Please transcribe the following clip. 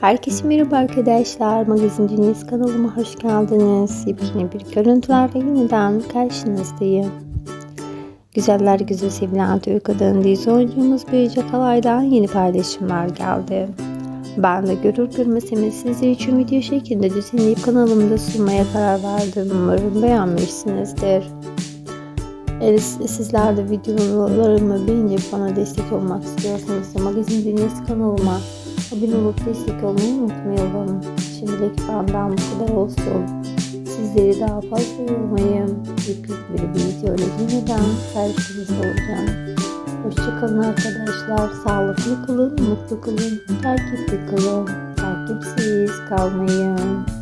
Herkese merhaba arkadaşlar. Magazin Dünyası kanalıma hoş geldiniz. Yepyeni bir görüntülerle yeniden karşınızdayım. Güzeller güzel sevilen Türk kadın dizi oyuncumuz Büyüce Kalay'dan yeni paylaşımlar geldi. Ben de görür görmeseniz sizler için video şeklinde düzenleyip kanalımda sunmaya karar verdim. Umarım beğenmişsinizdir. Eğer sizler de videolarımı beğenip bana destek olmak istiyorsanız da Magazin Dünyası kanalıma abone olup destek olmayı unutmayalım. Şimdilik benden bu kadar olsun. Sizleri daha fazla yormayayım. Yepyeni bir video ile yeniden karşınızda olacağım. Hoşçakalın arkadaşlar. Sağlıklı kalın, mutlu kalın, takipli kalın. Takipsiz kalmayın.